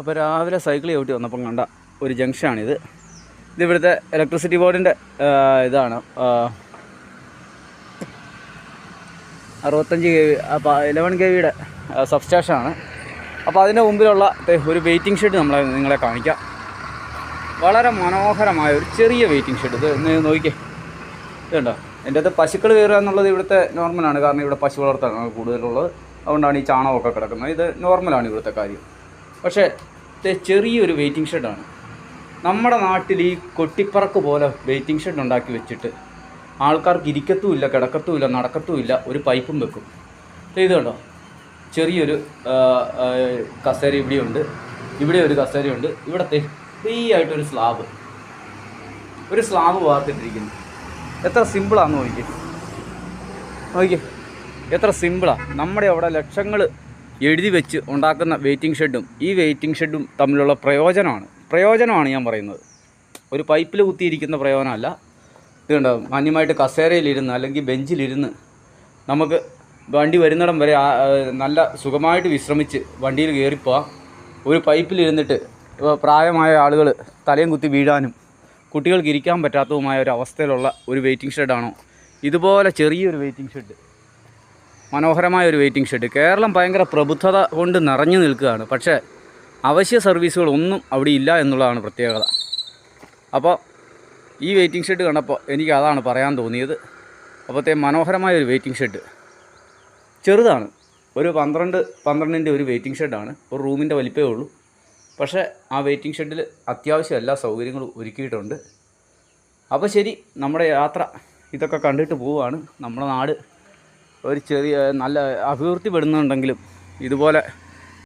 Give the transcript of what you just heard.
അപ്പോൾ രാവിലെ സൈക്കിൾ ചവിട്ടി വന്നപ്പം കണ്ട ഒരു ജംഗ്ഷനാണിത്. ഇത് ഇവിടുത്തെ ഇലക്ട്രിസിറ്റി ബോർഡിന്റെ ഇതാണ്. അറുപത്തഞ്ച് കെ വി ഇലവൻ കെ വിയുടെ സബ്സ്റ്റേഷനാണ് അപ്പോൾ അതിന്റെ മുമ്പിലുള്ള ഒരു വെയിറ്റിംഗ് ഷെഡ് നമ്മളെ നിങ്ങളെ കാണിക്കാം. വളരെ മനോഹരമായ ഒരു ചെറിയ വെയിറ്റിംഗ് ഷെഡ് ഇത് നോക്കിക്കേ. ഇതുണ്ടോ? എന്റെ അത് പശുക്കൾ കയറുക എന്നുള്ളത് ഇവിടുത്തെ നോർമലാണ് കാരണം ഇവിടെ പശു വളർത്താണ് കൂടുതലുള്ളത്. അതുകൊണ്ടാണ് ഈ ചാണകമൊക്കെ കിടക്കുന്നത്. ഇത് നോർമലാണ് ഇവിടുത്തെ കാര്യം. പക്ഷേ ചെറിയൊരു വെയിറ്റിംഗ് ഷെഡാണ് നമ്മുടെ നാട്ടിൽ ഈ കൊട്ടിപ്പറക്ക് പോലെ വെയിറ്റിംഗ് ഷെഡ് ഉണ്ടാക്കി വെച്ചിട്ട് ആൾക്കാർക്ക് ഇരിക്കത്തുമില്ല കിടക്കത്തുമില്ല നടക്കത്തുമില്ല ഒരു പൈപ്പും വെക്കും. ഇത് കണ്ടോ? ചെറിയൊരു കസേര ഇവിടെയുണ്ട്. ഇവിടെ ഒരു കസേരയുണ്ട്. ഇവിടത്തെ ഫ്രീ ആയിട്ടൊരു സ്ലാബ് ഒരു സ്ലാബ് വാർത്തിട്ടിരിക്കുന്നു. എത്ര സിമ്പിളാണെന്ന് നോക്കിക്കേ. നോക്കിക്കേ. എത്ര സിമ്പിളാണ് നമ്മുടെ അവിടെ ലക്ഷങ്ങൾ എഴുതി വെച്ച് ഉണ്ടാക്കുന്ന വെയിറ്റിംഗ് ഷെഡും ഈ വെയിറ്റിംഗ് ഷെഡും തമ്മിലുള്ള പ്രയോജനമാണ്. പ്രയോജനമാണ് ഞാൻ പറയുന്നത്. ഒരു പൈപ്പിൽ കുത്തിയിരിക്കുന്ന പ്രയോജനമല്ല. ഇത് കണ്ടോ? മാന്യമായിട്ട് കസേരയിലിരുന്ന് അല്ലെങ്കിൽ ബെഞ്ചിലിരുന്ന് നമുക്ക് വണ്ടി വരുന്നിടം വരെ നല്ല സുഖമായിട്ട് വിശ്രമിച്ച് വണ്ടിയിൽ കയറിപ്പോവാം ഒരു പൈപ്പിലിരുന്നിട്ട് പ്രായമായ ആളുകൾ തലയും കുത്തി വീഴാനും കുട്ടികൾക്ക് ഇരിക്കാൻ പറ്റാത്തതുമായ ഒരു അവസ്ഥയിലുള്ള ഒരു വെയിറ്റിംഗ് ഷെഡാണോ ഇതുപോലെ ചെറിയൊരു വെയിറ്റിംഗ് ഷെഡ് മനോഹരമായ ഒരു വെയിറ്റിംഗ് ഷെഡ്. കേരളം ഭയങ്കര പ്രബുദ്ധത കൊണ്ട് നിറഞ്ഞു നിൽക്കുകയാണ്. പക്ഷേ അവശ്യ സർവീസുകളൊന്നും അവിടെ ഇല്ല എന്നുള്ളതാണ് പ്രത്യേകത. അപ്പോൾ ഈ വെയിറ്റിംഗ് ഷെഡ് കണ്ടപ്പോൾ എനിക്ക് അതാണ് പറയാൻ തോന്നിയത്. അപ്പോഴത്തെ മനോഹരമായ ഒരു വെയിറ്റിംഗ് ഷെഡ്. ചെറുതാണ്. ഒരു പന്ത്രണ്ട് പന്ത്രണ്ടിന്റെ ഒരു വെയിറ്റിംഗ് ഷെഡാണ്. ഒരു റൂമിന്റെ വലിപ്പമേ ഉള്ളൂ. പക്ഷേ ആ വെയിറ്റിംഗ് ഷെഡിൽ അത്യാവശ്യം എല്ലാ സൗകര്യങ്ങളും ഒരുക്കിയിട്ടുണ്ട്. അപ്പോൾ ശരി നമ്മുടെ യാത്ര ഇതൊക്കെ കണ്ടിട്ട് പോവുകയാണ്. നമ്മുടെ നാട് ഒരു ചെറിയ നല്ല അഭിവൃദ്ധി പെടുന്നുണ്ടെങ്കിലും ഇതുപോലെ